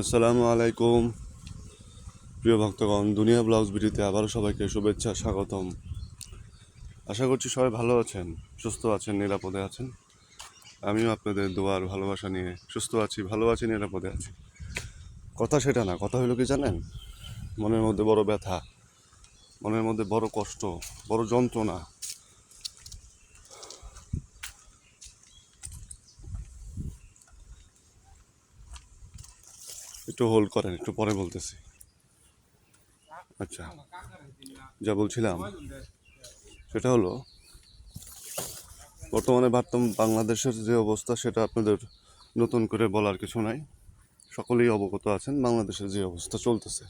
আসসালামু আলাইকুম। প্রিয় ভক্তগণ, দুনিয়া ব্লগস ভিডিওতে আবারও সবাইকে শুভেচ্ছা, স্বাগতম। আশা করছি সবাই ভালো আছেন, সুস্থ আছেন, নিরাপদে আছেন। আমিও আপনাদের দোয়ার ভালোবাসা নিয়ে সুস্থ আছি, ভালো আছি, নিরাপদে আছি। কথা সেটা না, কথা হলো কি জানেন? মনের মধ্যে বড় ব্যথা, মনের মধ্যে বড় কষ্ট, বড় যন্ত্রণা একটু হোল্ড করেন, একটু পরে বলতেছি। আচ্ছা যা বলছিলাম, সেটা হলো, বর্তমানে ভারতম, বাংলাদেশের যে অবস্থা, সেটা আপনাদের নতুন করে বলার কিছু নাই। সকলেই অবগত আছেন, বাংলাদেশের যে অবস্থা চলতেছে।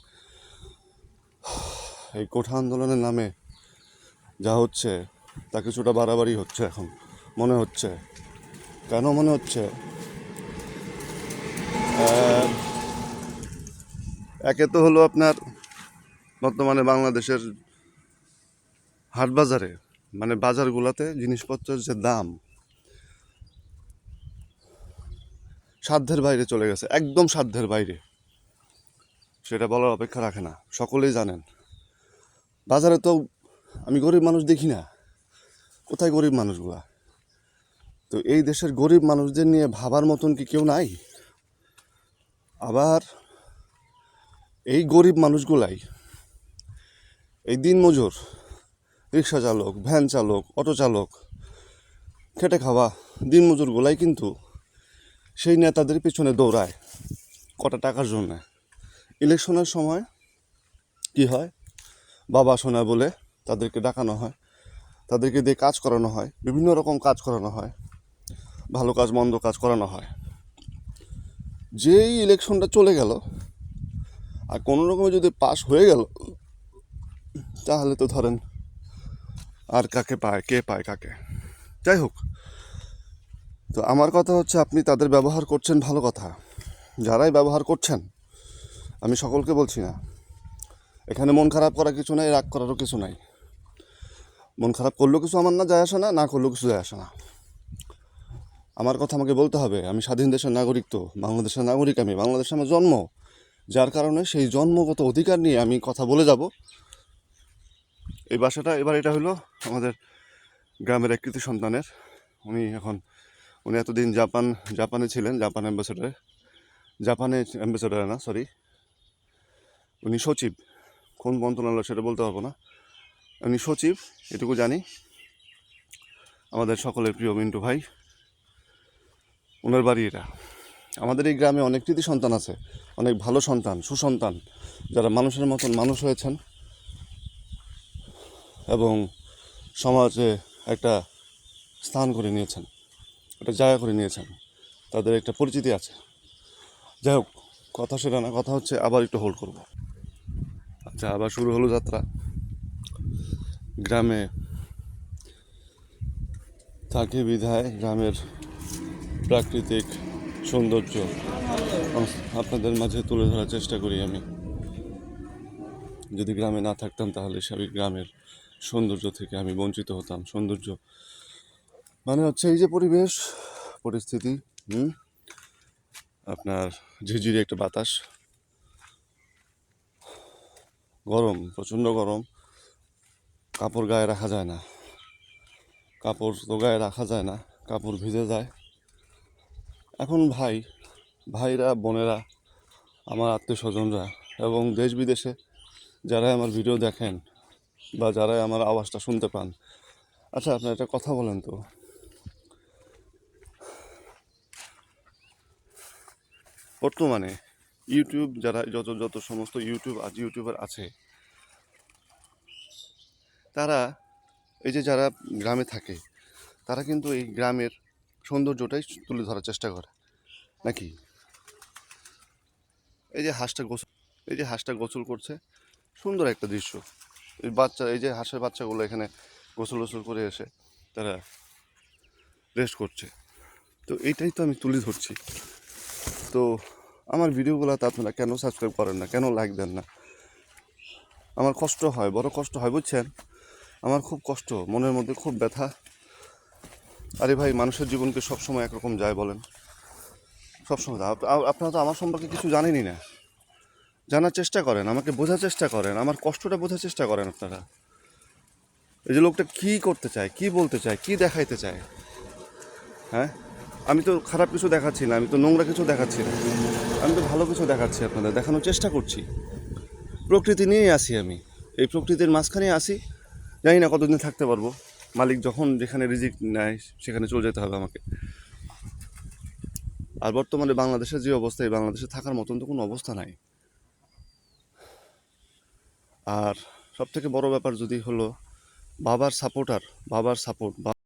এই কোঠা আন্দোলনের নামে যা হচ্ছে, তা কিছুটা বাড়াবাড়ি হচ্ছে এখন। মনে হচ্ছে, কেন মনে হচ্ছে একে তো হলো আপনার বর্তমানে বাংলাদেশের হাট বাজারে মানে বাজারগুলোতে জিনিসপত্রের যে দাম সাধ্যের বাইরে চলে গেছে, একদম সাধ্যের বাইরে। সেটা বলার অপেক্ষা রাখে না, সকলেই জানেন। বাজারে তো আমি গরিব মানুষ দেখি না, কোথায় গরিব মানুষগুলা? তো এই দেশের গরিব মানুষদের নিয়ে ভাবার মতন কি কেউ নাই? আবার এই গরিব মানুষগুলাই, এই দিনমজুর, রিক্সা চালক, ভ্যান চালক, অটো চালক, খেটে খাওয়া দিনমজুরগুলাই কিন্তু সেই নেতাদের পিছনে দৌড়ায় কটা টাকার জন্য। ইলেকশনের সময় কি হয়? বাবা সোনা বলে তাদেরকে ডাকানো হয়, তাদেরকে দিয়ে কাজ করানো হয়, বিভিন্ন রকম কাজ করানো হয়, ভালো কাজ, মন্দ কাজ করানো হয়। যেই ইলেকশনটা চলে গেল আর কোনো রকমে যদি পাস হয়ে গেল, তাহলে তো ধরেন আর কাকে পায়, কে পায় কাকে? যাই হোক, তো আমার কথা হচ্ছে আপনি তাদের ব্যবহার করছেন ভালো কথা। যারাই ব্যবহার করছেন, আমি সকলকে বলছি না। এখানে মন খারাপ করা কিছু নাই, রাগ করারও কিছু নাই। মন খারাপ করলেও কিছু আমার না যায় আসে না না করলেও কিছু যায় আসে না। আমার কথা আমাকে বলতে হবে, আমি স্বাধীন দেশের নাগরিক তো, বাংলাদেশের নাগরিক আমি, বাংলাদেশে আমার জন্ম। যার কারণে সেই জন্মগত অধিকার নিয়ে আমি কথা বলে যাব। এই বাসাটা, এবার এটা হলো আমাদের গ্রামের এক কৃতি সন্তানের। উনি এখন, উনি এতদিন জাপান, জাপানে ছিলেন, জাপান অ্যাম্বাসেডারে। জাপানে অ্যাম্বাসেডার না সরি উনি সচিব। কোন মন্ত্রণালয় সেটা বলতে পারব না। উনি সচিব, এটুকু জানি। আমাদের সকলের প্রিয় মিন্টু ভাই। ওনার বাড়ি এটা। আমাদের এই গ্রামে অনেক কৃতি সন্তান আছে, অনেক ভালো সন্তান, সুসন্তান, যারা মানুষের মতন মানুষ হয়েছেন এবং সমাজে একটা স্থান করে নিয়েছেন, একটা জায়গা করে নিয়েছেন, তাদের একটা পরিচিতি আছে। যাই হোক, কথা সেটা না, কথা হচ্ছে আবার একটু হোল্ড করব। আচ্ছা আবার শুরু হলো যাত্রা। গ্রামে থাকে বিধায়, গ্রামের প্রাকৃতিক সৌন্দর্য। আপনাদের মাঝে তুলে ধরার চেষ্টা করি আমি। যদি গ্রামে না থাকতাম তাহলে সেই গ্রামের সৌন্দর্য থেকে আমি বঞ্চিত হতাম। সৌন্দর্য মানে হচ্ছে এই যে পরিবেশ, পরিস্থিতি, হুম? আপনার ঝিঝিরি একটা বাতাস। গরম, প্রচণ্ড গরম। কাপড় গায়ে রাখা যায় না। কাপড় তো গায়ে রাখা যায় না, কাপড় ভিজে যায়। এখন ভাই, ভাইরা, বোনেরা, আমার আত্মীয় স্বজনরা এবং দেশ বিদেশে যারা আমার ভিডিও দেখেন বা যারা আমার আওয়াজটা শুনতে পান আচ্ছা আপনার একটা কথা বলেন তো। বর্তমানে ইউটিউব যারা, যত যত সমস্ত ইউটিউব আজ ইউটিউবার আছে, তারা, এই যে যারা গ্রামে থাকে, তারা কিন্তু এই গ্রামের সৌন্দর্যটাই তুলে ধরার চেষ্টা করে। নাকি? এই যে হাঁসটা গোসল এই যে হাঁসটা গোসল করছে, সুন্দর একটা দৃশ্য। এই বাচ্চা, এই যে হাঁসের বাচ্চাগুলো এখানে গোসল গোসল করে এসে তারা রেস্ট করছে। তো এইটাই তো আমি তুলে ধরছি। তো আমার ভিডিওগুলোতে আপনারা কেন সাবস্ক্রাইব করেন না, কেন লাইক দেন না? আমার কষ্ট হয়, বড় কষ্ট হয়, বুঝছেন? আমার খুব কষ্ট, মনের মধ্যে খুব ব্যথা। আরে ভাই, মানুষের জীবনকে সবসময় একরকম যায় বলেন। সবসময় আপ- আপ- আপনারা তো আমার সম্পর্কে কিছু জানেনই না। জানার চেষ্টা করেন, আমাকে বোঝার চেষ্টা করেন, আমার কষ্টটা বোঝার চেষ্টা করেন আপনারা। এই যে লোকটা কি করতে চায়, কি বলতে চায়, কি দেখাইতে চায়? হ্যাঁ? আমি তো খারাপ কিছু দেখাচ্ছি না, আমি তো নোংরা কিছু দেখাচ্ছি না। আমি তো ভালো কিছু দেখাচ্ছি আপনাদের, দেখানোর চেষ্টা করছি। প্রকৃতি নিয়েই আসি আমি। এই প্রকৃতির মাঝখানে আসি। জানি না কতদিন থাকতে পারব। মালিক যখন যেখানে রিজিক নেয়, সেখানে চলে যেতে হবে আমাকে। আর বর্তমানে বাংলাদেশের যে অবস্থা, এই বাংলাদেশে থাকার মতন তো কোনো অবস্থা নাই। আর সবথেকে বড় ব্যাপার যদি হলো, বাবার সাপোর্টার বাবার সাপোর্ট